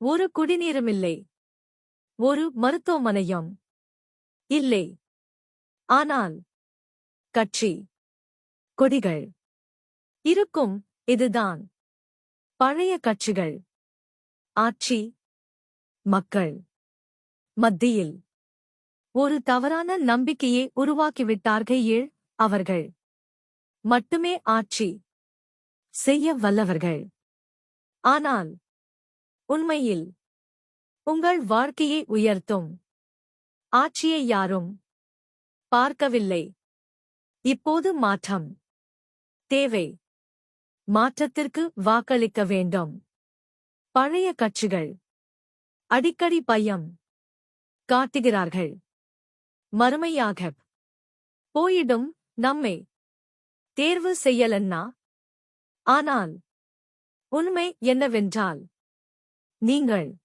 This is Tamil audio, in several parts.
ஒரு குடிநீருமில்லை. ஒரு மருத்துவமனையும் இல்லை. ஆனால் கட்சி கொடிகள் இருக்கும் இதுதான். பழைய கட்சிகள் ஆட்சி மக்கள் மத்தியில் ஒரு தவறான நம்பிக்கையை உருவாக்கிவிட்டார்கள் ஏழ் அவர்கள் மட்டுமே ஆட்சி செய்ய வல்லவர்கள். ஆனால் உண்மையில் உங்கள் வாழ்க்கையை உயர்த்தும். ஆட்சியை யாரும் பார்க்கவில்லை. இப்போது மாற்றம். தேவை. மாற்றத்திற்கு வாக்களிக்க வேண்டும். பழைய கட்சிகள் அடிக்கடி பயம் காட்டுகிறார்கள். மறுமையாக போயிடும் நம்மை தேர்வு செய்யலன்னா? ஆனால் உண்மை என்னவென்றால் நீங்கள்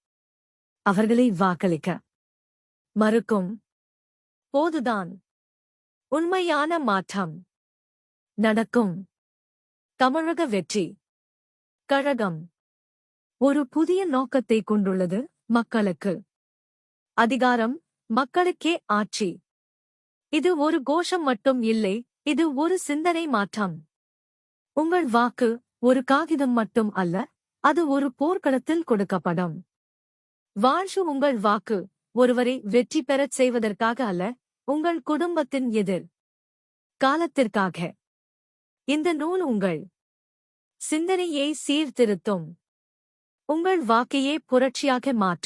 அவர்களை வாக்களிக்க மறுக்கும். போதுதான். உண்மையான மாற்றம் நடக்கும். தமிழக வெற்றி. கழகம். ஒரு புதிய நோக்கத்தை கொண்டுள்ளது மக்களுக்கு. அதிகாரம் மக்களுக்கே ஆட்சி. இது ஒரு கோஷம் மட்டும் இல்லை இது ஒரு சிந்தனை மாற்றம். உங்கள் வாக்கு ஒரு காகிதம் மட்டும் அல்ல அது ஒரு போர்க்களத்தில் கொடுக்கப்படும். வாழ்வு உங்கள் வாக்கு. ஒருவரை வெற்றி பெறச் செய்வதற்காக அல்ல உங்கள் குடும்பத்தின் எதிர் காலத்திற்காக. இந்த நூல் உங்கள் சிந்தனையை சீர்திருத்தும். உங்கள் வாக்கையே புரட்சியாக மாற்றும்.